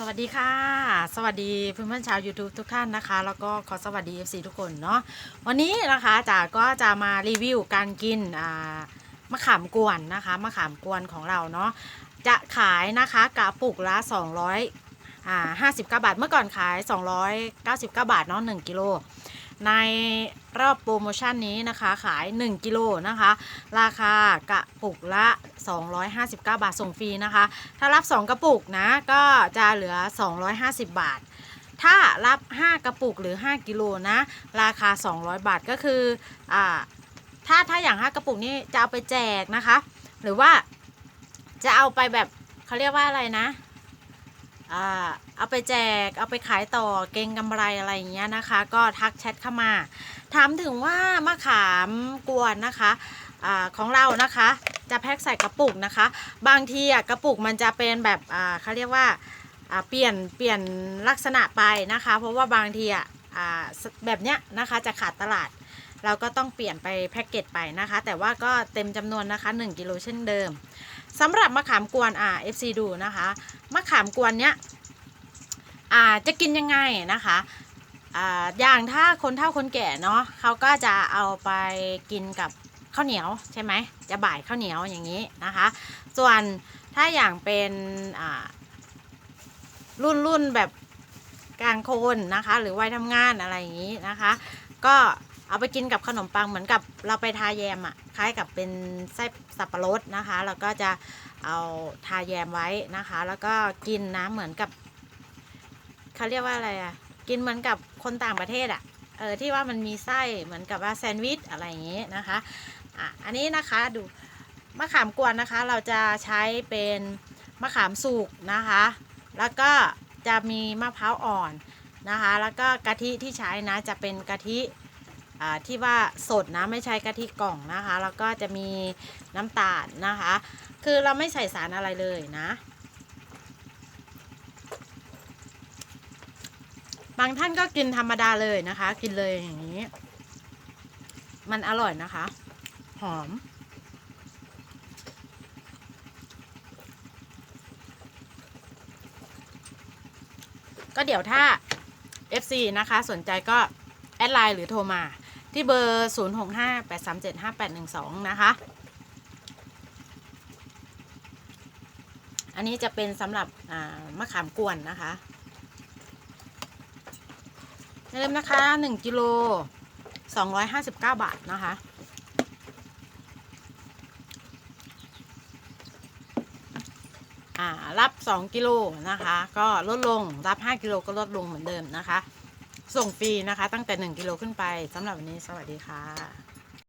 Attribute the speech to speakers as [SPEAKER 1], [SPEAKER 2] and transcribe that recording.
[SPEAKER 1] สวัสดีค่ะ สวัสดีเพื่อนๆชาว YouTube ทุกท่านนะคะ แล้วก็ขอสวัสดี FC ทุกคนเนาะวันนี้นะคะจ๋าก็จะมารีวิวการกินอ่ามะขามกวนนะคะมะขามกวนของเราเนาะจะขายนะคะกระปุกละ 200อ่า59 บาท เมื่อก่อนขาย 299 บาทเนาะ1กิโล ในรอบโปรโมชั่นนี้นะคะขาย 1 กิโลนะคะ ราคากระปุกละ 259 บาทส่งฟรีนะคะ ถ้ารับ 2 กระปุกนะก็จะเหลือ 250 บาท ถ้ารับ 5 กระปุกหรือ 5 กิโลนะ ราคา 200 บาทก็คืออ่าถ้าถ้าอย่าง 5 กระปุกนี้จะเอาไปแจกนะคะ หรือว่าจะเอาไปแบบเขาเรียกว่าอะไรนะ เอาไปแจก เอาไปขายต่อเก่งกำไรอะไรอย่างเงี้ยนะคะ ก็ทักแชทเข้ามา ถามถึงว่ามะขามกวนนะคะอของเรานะคะ จะแพ็คใส่กระปุกนะคะ บางทีอะกระปุกมันจะเป็นแบบเขาเรียกว่าเปลี่ยนเปลี่ยนลักษณะไปนะคะ เพราะว่าบางทีอะแบบเนี้ยนะคะจะขาดตลาด เราก็ต้องเปลี่ยนไปแพ็กเกจไปนะคะ แต่ว่าก็เต็มจำนวนนะคะ1กิโลเช่นเดิมสำหรับมะขามกวนอ่า FC ดูนะคะมะขามกวนเนี้ยอ่าจะกินยังไงนะคะอ่าอย่างถ้าคนเฒ่าคนแก่เนาะเขาก็จะเอาไปกินกับข้าวเหนียวใช่ไหมจะบ่ายข้าวเหนียวอย่างนี้นะคะ ส่วนถ้าอย่างเป็นอ่ารุ่นรุ่นแบบกลางคนนะคะ หรือวัยทำงานอะไรอย่างนี้นะคะ ก็ เอาไปกินกับขนมปังเหมือนกับเราไปทาแยมอะ่ะคล้ายกับเป็นไส้สับปะรดนะคะ แล้วก็จะเอาทาแยมไว้นะคะ แล้วก็กินนะเหมือนกับเขาเรียกว่าอะไรอะ่ะกินเหมือนกับคนต่างประเทศอะ่ะเออที่ว่ามันมีไส้เหมือนกับว่าแซนด์วิชอะไรอย่างนี้นะคะอะอันนี้นะคะดูมะขามกวนนะคะ เราจะใช้เป็นมะขามสุกนะคะ แล้วก็จะมีมะพร้าวอ่อนนะคะ แล้วก็กะทิที่ใช้นะจะเป็นกะทิ ที่ว่าสดนะไม่ใช่กะทิกล่องนะคะ แล้วก็จะมีน้ำตาลนะคะ คือเราไม่ใส่สารอะไรเลยนะ บางท่านก็กินธรรมดาเลยนะคะ กินเลยอย่างนี้ มันอร่อยนะคะ หอมก็เดี๋ยวถ้า FC นะคะ สนใจก็ แอดไลน์หรือโทรมา ที่เบอร์ 0658375812 นะคะ อันนี้จะเป็นสำหรับมะขามกวนนะคะอย่มนะคะ 1กิโล259 บาทนะคะอ่ารับ 2 กิโลนะคะ ก็ลดลง รับ 5 กิโลก็ลดลงเหมือนเดิมนะคะ ส่งฟรีนะคะ ตั้งแต่ 1 กิโลขึ้นไปสำหรับวันนี้สวัสดีค่ะ